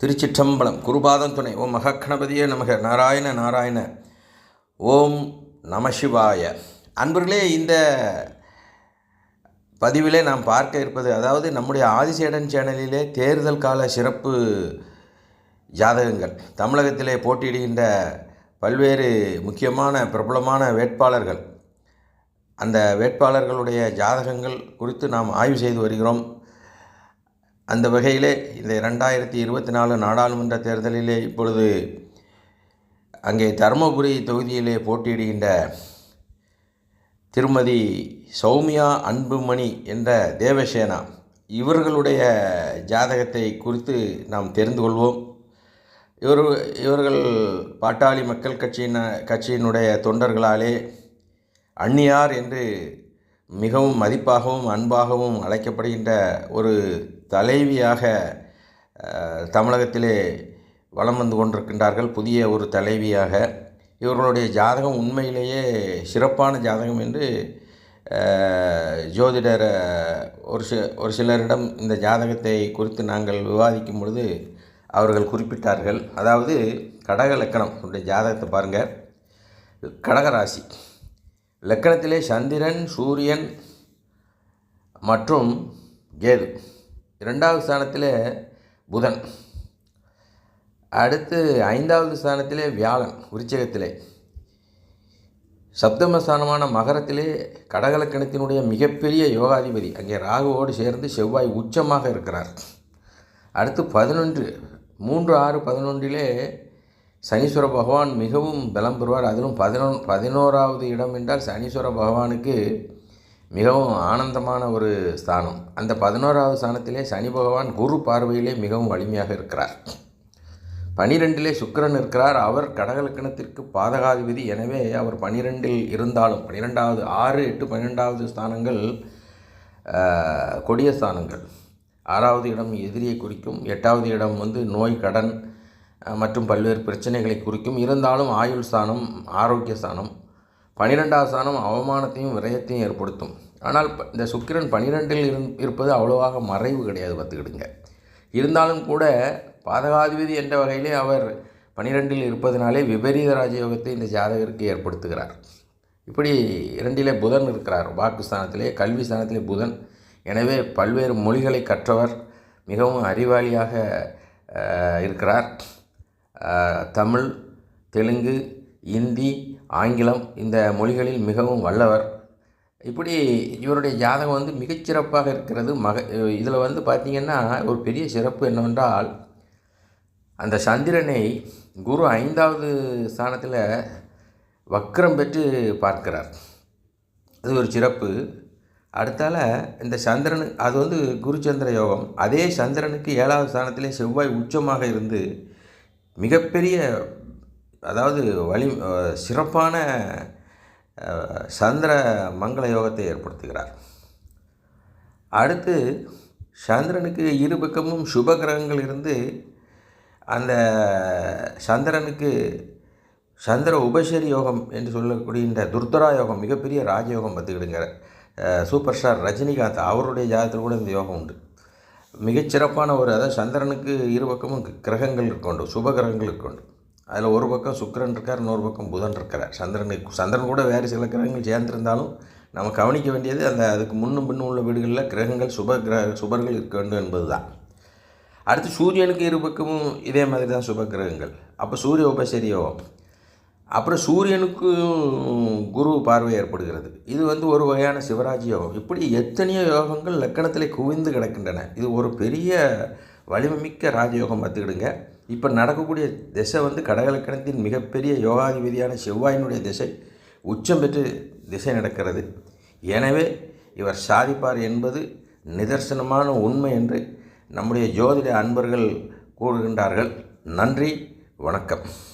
திருச்சிற்றம்பலம் குருபாதம் துணை. ஓம் மகக்கணபதியே நமக நாராயண நாராயண. ஓம் நமசிவாய. அன்பர்களே இந்த பதிவிலே நாம் பார்க்க இருப்பது அதாவது நம்முடைய ஆதிசேடன் சேனலிலே தேர்தல் கால சிறப்பு ஜாதகங்கள். தமிழகத்திலே போட்டியிடுகின்ற பல்வேறு முக்கியமான பிரபலமான வேட்பாளர்கள். அந்த வேட்பாளர்களுடைய ஜாதகங்கள் குறித்து நாம் ஆய்வு செய்து வருகிறோம். அந்த வகையிலே இந்த ரெண்டாயிரத்தி இருபத்தி நாலு நாடாளுமன்ற தேர்தலிலே இப்பொழுது அங்கே தருமபுரி தொகுதியிலே போட்டியிடுகின்ற திருமதி சௌமியா அன்புமணி என்ற தேவசேனா இவர்களுடைய ஜாதகத்தை குறித்து நாம் தெரிந்து கொள்வோம். இவர் இவர்கள் பாட்டாளி மக்கள் கட்சியின் கட்சியினுடைய தொண்டர்களாலே அந்நியார் என்று மிகவும் மதிப்பாகவும் அன்பாகவும் அழைக்கப்படுகின்ற ஒரு தலைவியாக தமிழகத்திலே வலம் வந்து கொண்டிருக்கின்றார்கள். புதிய ஒரு தலைவியாக. இவர்களுடைய ஜாதகம் உண்மையிலேயே சிறப்பான ஜாதகம் என்று ஜோதிடர் ஒரு சி ஒரு சிலரிடம் இந்த ஜாதகத்தை குறித்து நாங்கள் விவாதிக்கும் பொழுது அவர்கள் குறிப்பிட்டார்கள். அதாவது கடக லக்கணம் உடைய ஜாதகத்தை பாருங்கள் கடகராசி. லக்கணத்திலே சந்திரன் சூரியன் மற்றும் கேது. இரண்டாவது ஸ்தானத்தில் புதன். அடுத்து ஐந்தாவது ஸ்தானத்திலே வியாழன் விருச்சகத்திலே. சப்தமஸ்தானமான மகரத்திலே கடகலக்கணத்தினுடைய மிகப்பெரிய யோகாதிபதி அங்கே ராகுவோடு சேர்ந்து செவ்வாய் உச்சமாக இருக்கிறார். அடுத்து பதினொன்று மூன்று ஆறு பதினொன்றிலே சனீஸ்வர பகவான் மிகவும் பலம் பெறுவார். அதிலும் பதினொன் பதினோராவது இடம் என்றால் சனீஸ்வர பகவானுக்கு மிகவும் ஆனந்தமான ஒரு ஸ்தானம். அந்த பதினோராவது ஸ்தானத்திலே சனி பகவான் குரு பார்வையிலே மிகவும் வலிமையாக இருக்கிறார். பனிரெண்டிலே சுக்கரன் இருக்கிறார். அவர் கடகலக்கணத்திற்கு பாதகாதிபதி. எனவே அவர் பனிரெண்டில் இருந்தாலும் பனிரெண்டாவது ஆறு எட்டு பன்னிரெண்டாவது ஸ்தானங்கள் கொடிய ஸ்தானங்கள். ஆறாவது இடம் எதிரியை குறிக்கும் எட்டாவது இடம் வந்து நோய் கடன் மற்றும் பல்வேறு பிரச்சனைகளை குறிக்கும். இருந்தாலும் ஆயுள் ஸ்தானம் ஆரோக்கிய ஸ்தானம். பனிரெண்டாம் ஸ்தானம் அவமானத்தையும் விரயத்தையும் ஏற்படுத்தும். ஆனால் இந்த சுக்கிரன் பனிரெண்டில் இரு இருப்பது அவ்வளோவாக மறைவு கிடையாது பார்த்துக்கிடுங்க. இருந்தாலும் கூட பாதகாதிபதி என்ற வகையிலே அவர் பனிரெண்டில் இருப்பதனாலே விபரீத ராஜயோகத்தை இந்த ஜாதகருக்கு ஏற்படுத்துகிறார். இப்படி இரண்டிலே புதன் இருக்கிறார். வாக்கு ஸ்தானத்திலே கல்வி ஸ்தானத்திலே புதன். எனவே பல்வேறு மொழிகளை கற்றவர் மிகவும் அறிவாளியாக இருக்கிறார். தமிழ் தெலுங்கு இந்தி ஆங்கிலம் இந்த மொழிகளில் மிகவும் வல்லவர். இப்படி இவருடைய ஜாதகம் வந்து மிகச்சிறப்பாக இருக்கிறது. மக இதில் வந்து பார்த்திங்கன்னா ஒரு பெரிய சிறப்பு என்னவென்றால் அந்த சந்திரனை குரு ஐந்தாவது ஸ்தானத்தில் வக்ரம் பெற்று பார்க்கிறார். அது ஒரு சிறப்பு. அடுத்தால இந்த சந்திரனு அது வந்து குருச்சந்திர யோகம். அதே சந்திரனுக்கு ஏழாவது ஸ்தானத்திலே செவ்வாய் உச்சமாக இருந்து மிகப்பெரிய அதாவது வலி சிறப்பான சந்திர மங்கள யோகத்தை ஏற்படுத்துகிறார். அடுத்து சந்திரனுக்கு இரு பக்கமும் சுப கிரகங்கள் இருந்து அந்த சந்திரனுக்கு சந்திர உபசரி யோகம் என்று சொல்லக்கூடிய இந்த துர்தரா யோகம் மிகப்பெரிய ராஜயோகம் பார்த்துக்கிடுங்க சூப்பர் ஸ்டார் ரஜினிகாந்த் அவருடைய ஜாதகத்தில் கூட இந்த யோகம் உண்டு. மிகச்சிறப்பான ஒரு அதாவது சந்திரனுக்கு இரு பக்கமும் கிரகங்கள் இருக்கொண்டு சுப கிரகங்கள் இருக்கொண்டு அதில் ஒரு பக்கம் சுக்கரன் இருக்கார் இன்னொரு பக்கம் புதன் இருக்கிறார். சந்திரனுக்கு சந்திரன் கூட வேறு சில கிரகங்கள் சேர்ந்திருந்தாலும் நம்ம கவனிக்க வேண்டியது அந்த அதுக்கு முன்னும் பின்னும் உள்ள வீடுகளில் கிரகங்கள் சுப கிரக சுபர்கள் இருக்க வேண்டும் என்பது தான் அடுத்து சூரியனுக்கு இரு பக்கமும் இதே மாதிரி தான் சுப கிரகங்கள். அப்போ சூரிய உபசரியோகம் அப்புறம் சூரியனுக்கும் குரு பார்வை ஏற்படுகிறது. இது வந்து ஒரு வகையான சிவராஜ் யோகம். இப்படி எத்தனையோ யோகங்கள் லக்கணத்தில் குவிந்து கிடக்கின்றன. இது ஒரு பெரிய வலிமைமிக்க ராஜயோகம் பார்த்துக்கிடுங்க. இப்போ நடக்கக்கூடிய திசை வந்து கடகலக்கணத்தின் மிகப்பெரிய யோகாதிபதியான செவ்வாயினுடைய திசை உச்சம் பெற்று திசை நடக்கிறது. எனவே இவர் சாதிப்பார் என்பது நிதர்சனமான உண்மை என்று நம்முடைய ஜோதிட அன்பர்கள் கூறுகின்றார்கள். நன்றி வணக்கம்.